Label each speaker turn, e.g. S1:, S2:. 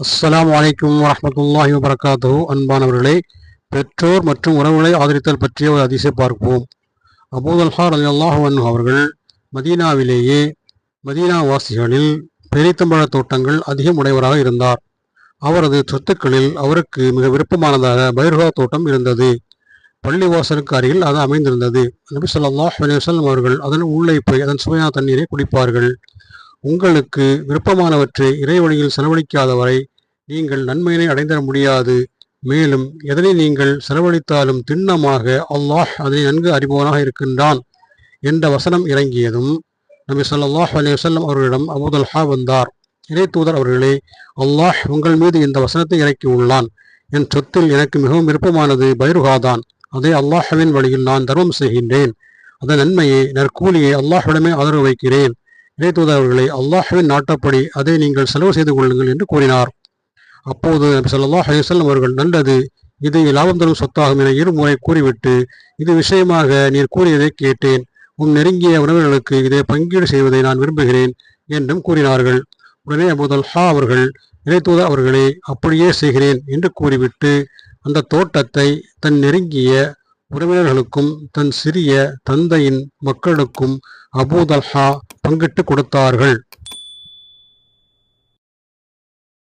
S1: அஸ்லாம் அலைக்கும் வரமத்துல்லாஹி வபரகாத்துஹு. அன்பானவர்களே பெற்றோர் மற்றும் உறவுகளை ஆதரித்தல் பற்றிய ஒரு அதிசயம் பார்ப்போம். அபூதல்ஹார் அலி அல்லாஹன் அவர்கள் மதீனாவிலேயே மதீனா வாசிகளில் பெரித்தம்பழ தோட்டங்கள் அதிகம் உடையவராக இருந்தார். அவரது சொத்துக்களில் அவருக்கு மிக விருப்பமானதாக பைர்ஹா தோட்டம் இருந்தது. பள்ளிவாசலுக்கு அருகில் அது அமைந்திருந்தது. நபி சொல்லாஹ் அலி வஸல்லம் அவர்கள் அதன் உள்ளே போய் அதன் சுவையான தண்ணீரை குடிப்பார்கள். உங்களுக்கு விருப்பமானவற்றை இறை வழியில் செலவழிக்காதவரை நீங்கள் நன்மையினை அடைந்திட முடியாது. மேலும் எதனை நீங்கள் செலவழித்தாலும் திண்ணமாக அல்லாஹ் அதனை நன்கு அறிபவனாக இருக்கின்றான் என்ற வசனம் இறங்கியதும் நபி சொல்லாஹ் அலி வஸல்லம் அவர்களிடம் அபுதல்ஹா வந்தார். இறை தூதர் அவர்களே அல்லாஹ் உங்கள் மீது இந்த வசனத்தை இறக்கியுள்ளான் என் சொத்தில் எனக்கு மிகவும் விருப்பமானது பைருகாதான் அதை அல்லாஹவின் வழியில் நான் தர்மம் செய்கின்றேன். அதன் நன்மையை நற்கூலியை அல்லாஹுடமே ஆதரவு வைக்கிறேன். இறைத்தூதர் அவர்களை அல்லாஹுவின் நாட்டப்படி அதை நீங்கள் செலவு செய்து கொள்ளுங்கள் என்று கூறினார். அப்போது நபி ஸல்லல்லாஹு அலைஹி அவர்கள் நல்லது இது லாபம் தரும் சொத்தாகும் என இருமுறை கூறிவிட்டு இது விஷயமாக நீர் கூறியதை கேட்டேன். உன் நெருங்கிய உறவினர்களுக்கு இதை பங்கீடு செய்வதை நான் விரும்புகிறேன் என்றும் கூறினார்கள். உடனே அபுதல் ஹா அவர்கள் இறைத்தூதர் அவர்களே அப்படியே செய்கிறேன் என்று கூறிவிட்டு அந்த தோட்டத்தை தன் நெருங்கிய உறவினர்களுக்கும் தன் சிறிய தந்தையின் மக்களுக்கும் அபூதல்ஹா பங்கிட்டு கொடுத்தார்கள்.